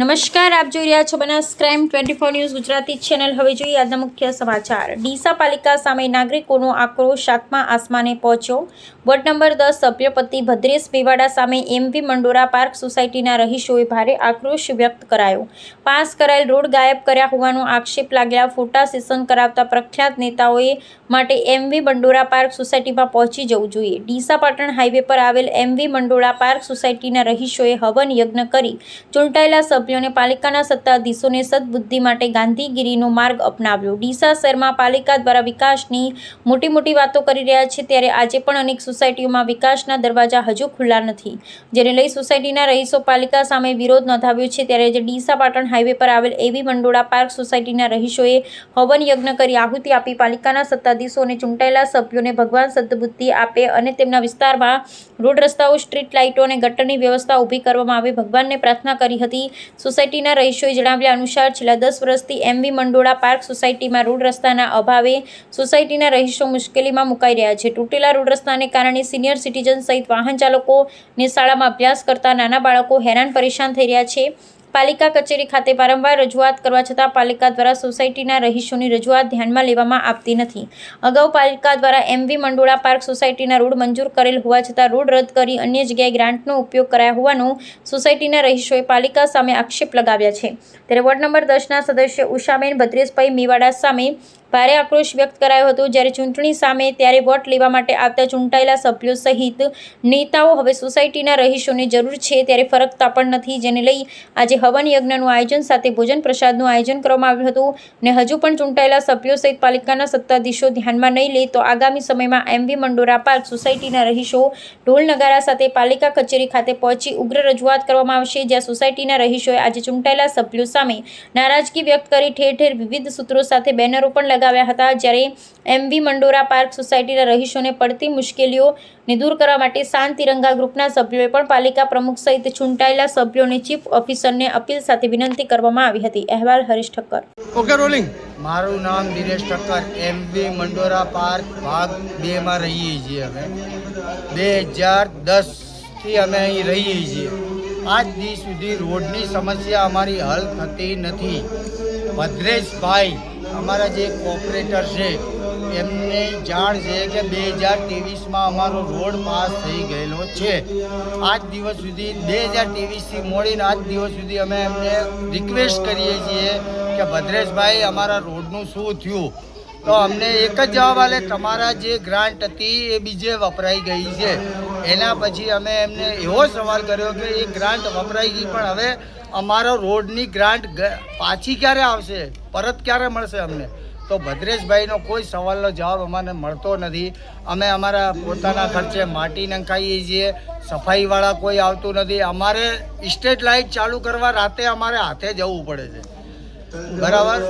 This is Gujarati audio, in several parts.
નમસ્કાર, આપ જોઈ રહ્યા છો Banas crime twenty four news Gujarati channel. હવે જોઈએ આજના મુખ્ય સમાચાર. ડીસા પાલિકા સામે નાગરિકોનો આક્રોશ સાતમા આસમાને પહોંચ્યો. વોર્ડ નંબર દસ, સભ્યપતિ ભદ્રેશ મેવાડા સામે એમવી મંડોરા પાર્ક સોસાયટીના રહીશોએ ભારે આક્રોશ વ્યક્ત કરાયો. પાસ કરાયેલ રોડ ગાયબ કર્યા હોવાનો આક્ષેપ લાગેલા ફોટા સેશન કરાવતા પ્રખ્યાત નેતાઓએ માટે એમવી મંડોરા પાર્ક સોસાયટીમાં પહોંચી જવું જોઈએ. ડીસા પાટણ હાઈવે પર આવેલ એમવી મંડોળા પાર્ક સોસાયટીના રહીશોએ હવન યજ્ઞ કરી ચૂંટાયેલા સભ્યોને પાલિકાના સત્તાધીશોને સદબુદ્ધિ માટે ગાંધીગીરીનો માર્ગ અપનાવ્યો. ડીસા શહેરમાં પાલિકા દ્વારા વિકાસની મોટી મોટી વાતો કરી રહ્યા છે. ત્યારે આજે પણ અનેક સોસાયટીઓમાં વિકાસના દરવાજા હજુ ખુલ્લા નથી. જેને લઈ સોસાયટીના રહીશો પાલિકા સામે વિરોધ નોંધાવ્યો છે. ત્યારે આજે ડીસા પાટણ હાઈવે પર આવેલ એવી મંડોળા પાર્ક સોસાયટીના રહીશોએ હવન યજ્ઞ કરી આહુતિ આપી પાલિકાના સત્તાધીશો અને ચૂંટાયેલા સભ્યોને ભગવાન સદબુદ્ધિ આપે અને તેમના વિસ્તારમાં રોડ રસ્તાઓ, સ્ટ્રીટ લાઇટો અને ગટરની વ્યવસ્થા ઊભી કરવામાં આવે ભગવાનને પ્રાર્થના કરી હતી. સોસાયટીના રહીશોએ જણાવ્યા અનુસાર, છેલ્લા દસ વર્ષથી એમવી મંડોળા પાર્ક સોસાયટીમાં રોડ રસ્તાના અભાવે સોસાયટીના રહીશો મુશ્કેલીમાં મુકાઈ રહ્યા છે. તૂટેલા રોડ રસ્તાને કારણે સિનિયર સિટીઝન સહિત વાહન ચાલકોને શાળામાં અભ્યાસ કરતા નાના બાળકો હેરાન પરેશાન થઈ રહ્યા છે. પાલિકા કચેરી ખાતે વારંવાર રજૂઆત કરવા છતાં પાલિકા દ્વારા સોસાયટીના રહીશોની રજૂઆત ધ્યાનમાં લેવામાં આવતી નથી. અગાઉ પાલિકા દ્વારા એમવી મંડોળા પાર્ક સોસાયટીના રોડ મંજૂર કરેલ હોવા છતાં રોડ રદ કરી અન્ય જગ્યાએ ગ્રાન્ટનો ઉપયોગ કરાયા હોવાનું સોસાયટીના રહીશોએ પાલિકા સામે આક્ષેપ લગાવ્યા છે. ત્યારે વોર્ડ નંબર દસના સદસ્ય ઉષાબેન ભદ્રેશભાઈ મેવાડા સામે ભારે આક્રોશ વ્યક્ત કરાયો હતો. જ્યારે ચૂંટણી સામે ત્યારે વોટ લેવા માટે આવતા ચૂંટાયેલા સભ્યો સહિત નેતાઓ હવે સોસાયટીના રહીશોની જરૂર છે ત્યારે ફરકતા પણ નથી. જેને લઈ આજે હવન યજ્ઞનું આયોજન સાથે ભોજન પ્રસાદનું આયોજન કરવામાં આવ્યું હતું ને હજુ પણ ચૂંટાયેલા સભ્યો સહિત પાલિકાના સત્તાધીશો ધ્યાનમાં નહીં લે તો આગામી સમયમાં એમવી મંડોરા પાર્ક સોસાયટીના રહીશો ઢોલ નગારા સાથે પાલિકા કચેરી ખાતે પહોંચી ઉગ્ર રજૂઆત કરવામાં આવશે. જ્યાં સોસાયટીના રહીશોએ આજે ચૂંટાયેલા સભ્યો સામે નારાજગી વ્યક્ત કરી ઠેર ઠેર વિવિધ સૂત્રો સાથે બેનરો પણ લગાવ્યા હતા જ્યારે એમવી મંડોરા પાર્ક સોસાયટીના રહીશોને પડતી મુશ્કેલીઓને દૂર કરવા માટે શાંત તિરંગા ગ્રુપના સભ્યોએ પણ પાલિકા પ્રમુખ સહિત ચૂંટાયેલા સભ્યોને ચીફ ઓફિસરને અપીલ સાથે વિનંતી કરવામાં આવી હતી. અહેવાલ હરીશ ઠક્કર. ઓકે રોલિંગ મારું નામ Dinesh Thakkar. M B Mandora park ભાગ બેમાં રહીએ છીએ અમે. બે હજાર દસથી અમે અહીં રહીએ છીએ. આજ દી સુધી રોડની સમસ્યા અમારી હલ થતી નથી. ભદ્રેશભાઈ અમારા જે કોપરેટર છે, એમને જાણ છે કે બે હજાર ત્રેવીસમાં અમારો રોડ પાસ થઈ ગયેલો છે. આજ દિવસ સુધી, બે હજાર ત્રેવીસથી મોડીને આજ દિવસ સુધી અમે એમને રિક્વેસ્ટ કરીએ છીએ કે ભદ્રેશભાઈ, અમારા રોડનું શું થયું? તો અમને એક જ જવાબ આલે, તમારા જે ગ્રાન્ટ હતી એ બીજે વપરાઈ ગઈ છે. એના પછી અમે એમને એવો સવાલ કર્યો કે એ ગ્રાન્ટ વપરાઈ ગઈ, પણ હવે અમારો રોડની ગ્રાન્ટ પાછી ક્યારે આવશે? પરત ક્યારે મળશે અમને? તો ભદ્રેશભાઈનો કોઈ સવાલનો જવાબ અમને મળતો નથી. અમે અમારા પોતાના ખર્ચે માટી નંખાઈએ છીએ, સફાઈવાળા કોઈ આવતું નથી. અમારે સ્ટેટ લાઇટ ચાલુ કરવા રાતે અમારે હાથે જવું પડે છે. બરાબર?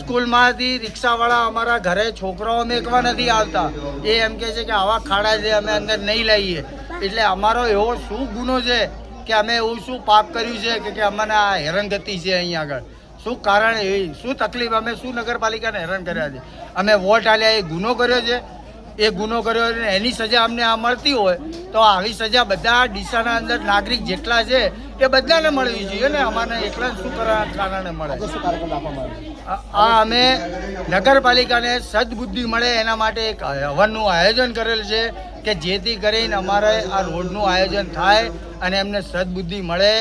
સ્કૂલમાંથી રિક્ષાવાળા અમારા ઘરે છોકરાઓ મેકવા નથી આવતા. એ એમ કહે છે કે આવા ખાડા છે, અમે અંદર નહીં લઈએ. એટલે અમારો એવો શું ગુનો છે? કે અમે એવું શું પાપ કર્યું છે કે અમને આ હેરાનગતિ છે અહીંયા આગળ? શું કારણ એ? શું તકલીફ? અમે શું નગરપાલિકાને હેરાન કર્યા છે? અમે વોટ આલ્યા, એ ગુનો કર્યો છે. એ ગુનો કર્યો છે ને એની સજા અમને આ મળતી હોય તો આવી સજા બધા ડીસાના અંદર નાગરિક જેટલા છે એ બધાને મળવી જોઈએ ને અમારે એકલા શું કરવા કારણે મળે? આ અમે નગરપાલિકાને સદબુદ્ધિ મળે એના માટે એક હવનનું આયોજન કરેલ છે કે જેથી કરીને અમારે આ રોડનું આયોજન થાય અને એમને સદબુદ્ધિ મળે.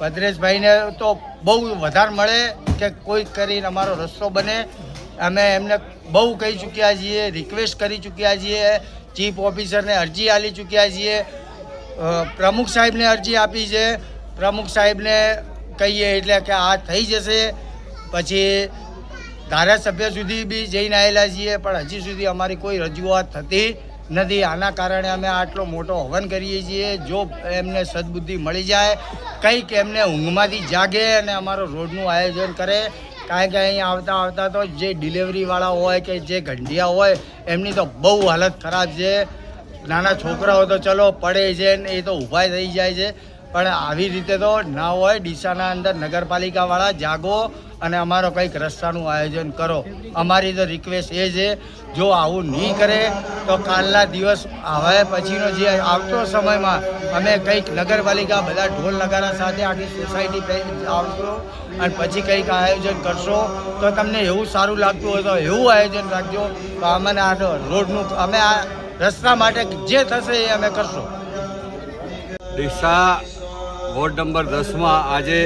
ભદ્રેશભાઈને તો બહુ વધારે મળે કે કોઈ કરીને અમારો રસ્તો બને. અમે એમને બહુ કહી ચૂક્યા છીએ રિક્વેસ્ટ કરી ચૂક્યા છીએ. ચીફ ઓફિસરને અરજી આપી ચૂક્યા છીએ. પ્રમુખ સાહેબને અરજી આપી છે. પ્રમુખ સાહેબને કહીએ એટલે કે આ થઈ જશે. પછી ધારાસભ્ય સુધી બી જઈને આવેલા છીએ, પણ હજી સુધી અમારી કોઈ રજૂઆત થતી નથી. આના કારણે અમે આટલો મોટો હવન કરીએ છીએ. જો એમને સદબુદ્ધિ મળી જાય, કંઈક એમને ઊંઘમાંથી જાગે અને અમારો રોડનું આયોજન કરે. કારણ કે અહીં આવતા આવતા તો જે ડિલિવરીવાળા હોય કે જે ગંઢિયા હોય, એમની તો બહુ હાલત ખરાબ છે. નાના છોકરાઓ તો ચલો પડે છે ને એ તો ઊભા થઈ જાય છે. પણ આવી રીતે તો ના હોય, ડીસાના અંદર નગરપાલિકાવાળા જાગો અને અમારો કંઈક રસ્તાનું આયોજન કરો. અમારી તો રિક્વેસ્ટ એ છે, જો આવું નહીં કરે, તો કાલના દિવસ હવે પછીનો જે આવતો સમયમાં અમે કંઈક નગરપાલિકા બધા ઢોલ નગારા સાથે આખી સોસાયટી આવશો અને પછી કંઈક આયોજન કરશો, તો તમને એવું સારું લાગતું હોય તો એવું આયોજન રાખજો. તો અમને આ રોડનું, અમે આ રસ્તા માટે જે થશે એ અમે કરશું. ડીસા વોર્ડ નંબર દસમાં આજે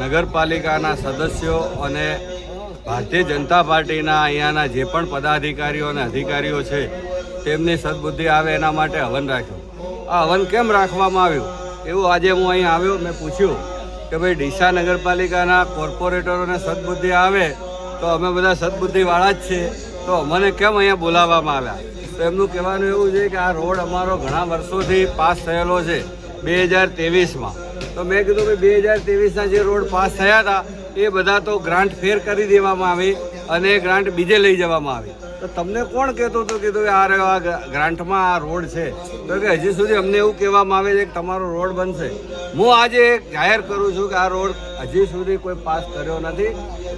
નગરપાલિકાના સદસ્યો અને ભારતીય જનતા પાર્ટીના અહીંયાના જે પણ પદાધિકારીઓ અને અધિકારીઓ છે, તેમની સદબુદ્ધિ આવે એના માટે હવન રાખ્યું. આ હવન કેમ રાખવામાં આવ્યું? એવું આજે હું અહીં આવ્યો, મેં પૂછ્યું કે ભાઈ, ડીસા નગરપાલિકાના કોર્પોરેટરોને સદબુદ્ધિ આવે તો અમે બધા સદબુદ્ધિવાળા જ છીએ. તો અમને કેમ અહીંયા બોલાવવામાં આવ્યા? તો એમનું કહેવાનું એવું છે કે આ રોડ અમારો ઘણા વર્ષોથી પાસ થયેલો છે. બે હજાર ત્રેવીસમાં. તો મેં કીધું કે બે હજાર ત્રેવીસના જે રોડ પાસ થયા હતા, એ બધા તો ગ્રાન્ટ ફેર કરી દેવામાં આવી અને ગ્રાન્ટ બીજે લઈ જવામાં આવી. તો તમને કોણ કહેતું હતું, કીધું કે આ રહ્યો આ ગ્રાન્ટમાં આ રોડ છે. તો કે હજી સુધી અમને એવું કહેવામાં આવે છે કે તમારો રોડ બનશે. હું આજે જાહેર કરું છું કે આ રોડ હજી સુધી કોઈ પાસ કર્યો નથી.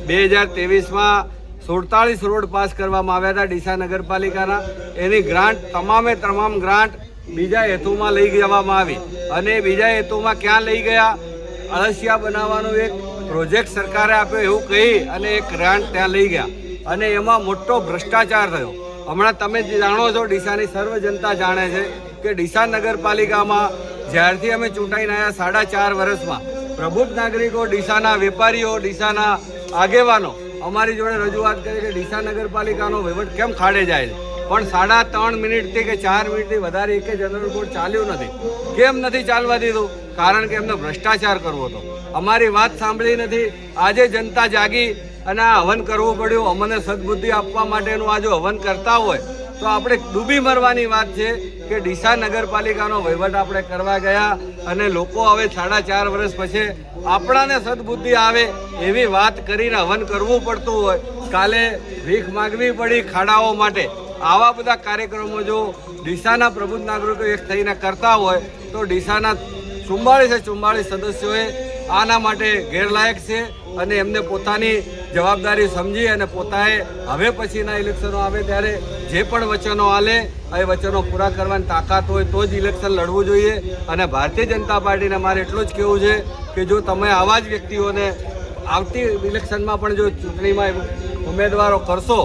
બે હજાર ત્રેવીસમાં સુડતાલીસ રોડ પાસ કરવામાં આવ્યા હતા ડીસા નગરપાલિકાના. એની ગ્રાન્ટ, તમામે તમામ ગ્રાન્ટ બીજા હેતુમાં લઈ જવામાં આવી. અને બીજા હેતુમાં ક્યાં લઈ ગયા? અળસિયા બનાવવાનો એક પ્રોજેક્ટ સરકારે આપ્યો એવું કહી અને એક ગ્રાન્ટ ત્યાં લઈ ગયા. અને એમાં મોટો ભ્રષ્ટાચાર થયો. હમણાં તમે જાણો છો, ડીસાની સર્વ જનતા જાણે છે કે ડીસા નગરપાલિકામાં જ્યારથી અમે ચૂંટાઈને આવ્યા સાડા ચાર વર્ષમાં, પ્રબુદ્ધ નાગરિકો, ડીસાના વેપારીઓ, ડીસાના આગેવાનો અમારી જોડે રજૂઆત કરી કે ડીસા નગરપાલિકાનો વહીવટ કેમ ખાડે જાય છે? પણ સાડા ત્રણ મિનિટથી કે ચાર મિનિટથી વધારે એક જનરલ બોર્ડ ચાલ્યું નથી. કેમ નથી ચાલવા દીધું? કારણ કે એમને ભ્રષ્ટાચાર કરવો હતો. અમારી વાત સાંભળી નથી. આજે જનતા જાગી અને આ હવન કરવું પડ્યું. અમને સદબુદ્ધિ આપવા માટેનું આ જો હવન કરતા હોય, તો આપણે ડૂબી મરવાની વાત છે કે ડીસા નગરપાલિકાનો વહીવટ આપણે કરવા ગયા અને લોકો હવે સાડા ચાર વર્ષ પછી આપણાને સદબુદ્ધિ આવે એવી વાત કરીને હવન કરવું પડતું હોય. કાલે ભીખ માગવી પડી ખાડાઓ માટે. આવા બધા કાર્યક્રમો જો ડીસાના પ્રબુદ્ધ નાગરિકો એક થઈને કરતા હોય, તો ડીસાના ચુમ્માળીસે ચુમ્માળીસ સદસ્યોએ આના માટે ગેરલાયક છે અને એમને પોતાની જવાબદારી સમજી અને પોતાએ હવે પછીના ઇલેક્શનો આવે ત્યારે જે પણ વચનો આલે, એ વચનો પૂરા કરવાની તાકાત હોય તો જ ઇલેક્શન લડવું જોઈએ. અને ભારતીય જનતા પાર્ટીને મારે એટલું જ કહેવું છે કે જો તમે આવા જ વ્યક્તિઓને આવતી ઇલેક્શનમાં પણ જો ચૂંટણીમાં ઉમેદવારો કરશો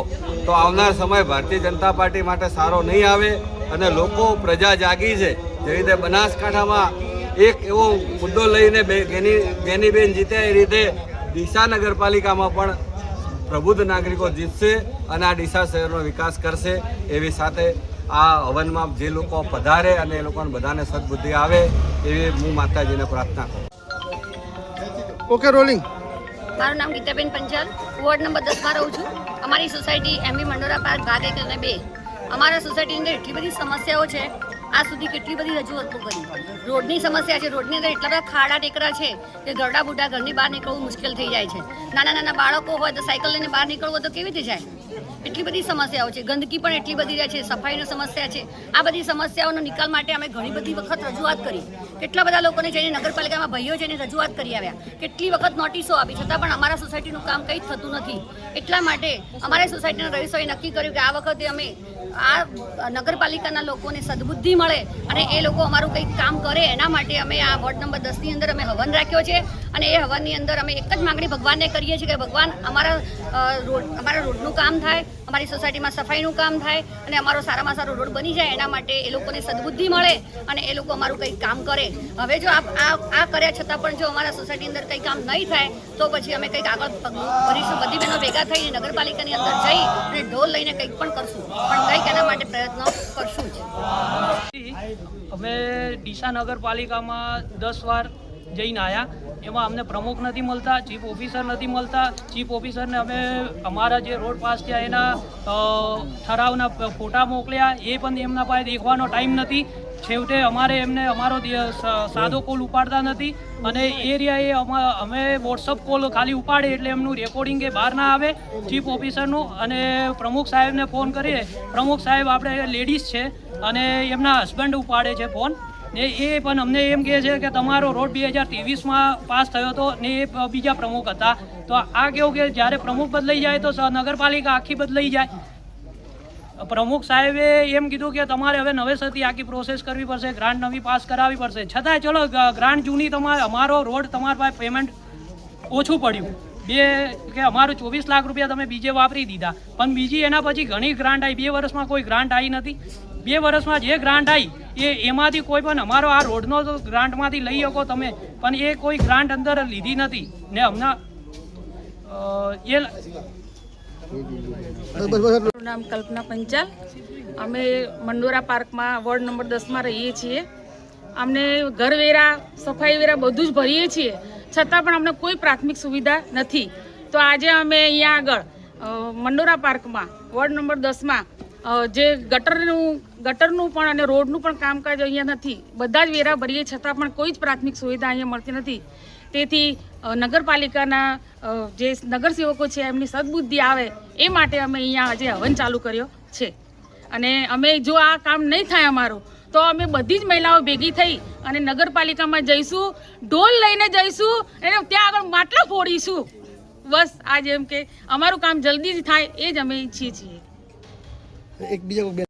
તો આવનાર સમય ભારતીય જનતા પાર્ટી માટે સારો નહીં આવે અને લોકો પ્રજા જાગી છે. જે રીતે બનાસકાંઠામાં એક એવો મુદ્દો લઈને બેનીબેન જીતે એ રીતે ડીસા નગરપાલિકામાં પણ પ્રબુદ્ધ નાગરિકો જીતશે અને આ ડીસા શહેરનો વિકાસ કરશે. એવી સાથે આ હવનમાં જે લોકો પધારે અને એ લોકોને બધાને સદબુદ્ધિ આવે, એવી હું માતાજીને પ્રાર્થના કરું. ઓકે રોલિંગ મારું નામ ગીતાબેન પંચાલ વોર્ડ નંબર દસમાં રહું છું. અમારી સોસાયટી એમબી મંડોરા પાર્ક, ભાગ એક અને બે. અમારા સોસાયટીની એટલી બધી સમસ્યાઓ છે આ સુધી કેટલી બધી રજૂઆતો કરી? રોડની સમસ્યા છે, રોડની અંદર એટલા બધા ખાડા ટેકરા છે કે ગરડા બુઢા ઘરની બહાર નીકળવું મુશ્કેલ થઈ જાય છે. નાના નાના બાળકો હોય તો સાયકલ લઈને બહાર નીકળવું તો કેવી રીતે જાય? એટલી બધી સમસ્યાઓ છે, ગંદકી પણ એટલી બધી રહે છે, સફાઈની સમસ્યા છે. આ બધી સમસ્યાઓનો નિકાલ માટે અમે ઘણી બધી વખત રજૂઆત કરી. કેટલા બધા લોકોને જઈને નગરપાલિકામાં ભાઈઓ જઈને રજૂઆત કરી આવ્યા. કેટલી વખત નોટિસો આપી, છતાં પણ અમારા સોસાયટીનું કામ કંઈ થતું નથી. એટલા માટે અમારી સોસાયટીના રહીશોએ નક્કી કર્યું કે આ વખતે અમે આ નગરપાલિકાના લોકોને સદબુદ્ધિ મળે અને એ લોકો અમારું કંઈક કામ કરે એના માટે અમે આ વોર્ડ નંબર દસની અંદર અમે હવન રાખ્યો છે અને એ હવનની અંદર અમે એક જ માંગણી ભગવાનને કરીએ છીએ કે ભગવાન અમારા રોડ, અમારા રોડનું કામ થાય, અમારી સોસાયટીમાં સફાઈનું કામ થાય અને અમારો સારામાં સારો રોડ બની જાય એના માટે એ લોકોને સદબુદ્ધિ મળે અને એ લોકો અમારું કંઈક કામ કરે. હવે જો આ આ આ કર્યા છતાં પણ જો અમારા સોસાયટી અંદર કંઈ કામ નહીં થાય, તો પછી અમે કંઈક આગળ ભરીશું બધી બહેનો ભેગા થઈને નગરપાલિકાની અંદર જઈ અને ઢોલ લઈને કંઈક પણ કરશું. પણ કંઈક એના માટે પ્રયત્નો કરશું જ. અમે ડીસા નગરપાલિકામાં દસ વાર જઈને આવ્યા એમાં અમને પ્રમુખ નથી મળતા, ચીફ ઓફિસર નથી મળતા. ચીફ ઓફિસરને અમે અમારા જે રોડ પાસ થયા એના ઠરાવના ફોટા મોકલ્યા. એ પણ એમના પાસે દેખવાનો ટાઈમ નથી. છેવટે અમારે એમને અમારો સાદો કોલ ઉપાડતા નથી. અને એરિયાએ અમે વોટ્સઅપ કોલ ખાલી ઉપાડે એટલે એમનું રેકોર્ડિંગ એ બહાર ના આવે. ચીફ ઓફિસરનું અને પ્રમુખ સાહેબને ફોન કરીએ. પ્રમુખ સાહેબ આપણે લેડીઝ છે. અને એમના હસબન્ડ ઉપાડે છે ફોન ને એ પણ અમને એમ કહે છે કે તમારો રોડ બે હજાર ત્રેવીસમાં પાસ થયો હતો ને એ બીજા પ્રમુખ હતા. તો આ કેવું કે જ્યારે પ્રમુખ બદલાઈ જાય તો નગરપાલિકા આખી બદલાઈ જાય. પ્રમુખ સાહેબે એમ કીધું કે તમારે હવે નવેસરથી આખી પ્રોસેસ કરવી પડશે ગ્રાન્ટ નવી પાસ કરાવવી પડશે. છતાંય ચલો ગ્રાન્ટ જૂની તમારે, અમારો રોડ તમારા પાસે પેમેન્ટ ઓછું પડ્યું. બે, કે અમારું ચોવીસ લાખ રૂપિયા તમે બીજે વાપરી દીધા. પણ બીજી એના પછી ઘણી ગ્રાન્ટ આવી બે વર્ષમાં કોઈ ગ્રાન્ટ આવી નથી. બે વર્ષમાં જે ગ્રાન્ટ આવી એ એમાંથી કોઈ પણ અમારો આ રોડનો તો ગ્રાન્ટમાંથી લઈ શકો તમે. પણ એ કોઈ ગ્રાન્ટ અંદર લીધી નથી. ને હમણાં એ મારું નામ કલ્પના પંચાલ. અમે મંડોરા પાર્કમાં વોર્ડ નંબર દસમાં રહીએ છીએ. અમને ઘરવેરા સફાઈ વેરા બધું જ ભરીએ છીએ. છતાં પણ અમને કોઈ પ્રાથમિક સુવિધા નથી. તો આજે અમે અહીંયા આગળ મંડોરા પાર્કમાં વોર્ડ નંબર દસમાં જે ગટરનું ગટરનું પણ અને રોડનું પણ કામકાજ અહીંયા નથી. બધા જ વેરા ભરીએ છતાં પણ કોઈ જ પ્રાથમિક સુવિધા અહીંયા મળતી નથી. તેથી નગરપાલિકાના જે નગરસેવકો છે, એમની સદબુદ્ધિ આવે એ માટે અમે અહીંયા આજે હવન ચાલુ કર્યો છે. અને અમે જો આ કામ નહીં થાય અમારું, તો અમે બધી જ મહિલાઓ ભેગી થઈ અને નગરપાલિકામાં જઈશું, ઢોલ લઈને જઈશું, અને ત્યાં આગળ માટલા ફોડીશું. બસ આ જેમ કે અમારું કામ જલ્દીથી થાય, એ જ અમે ઈચ્છીએ છીએ. એક બીજા કોઈ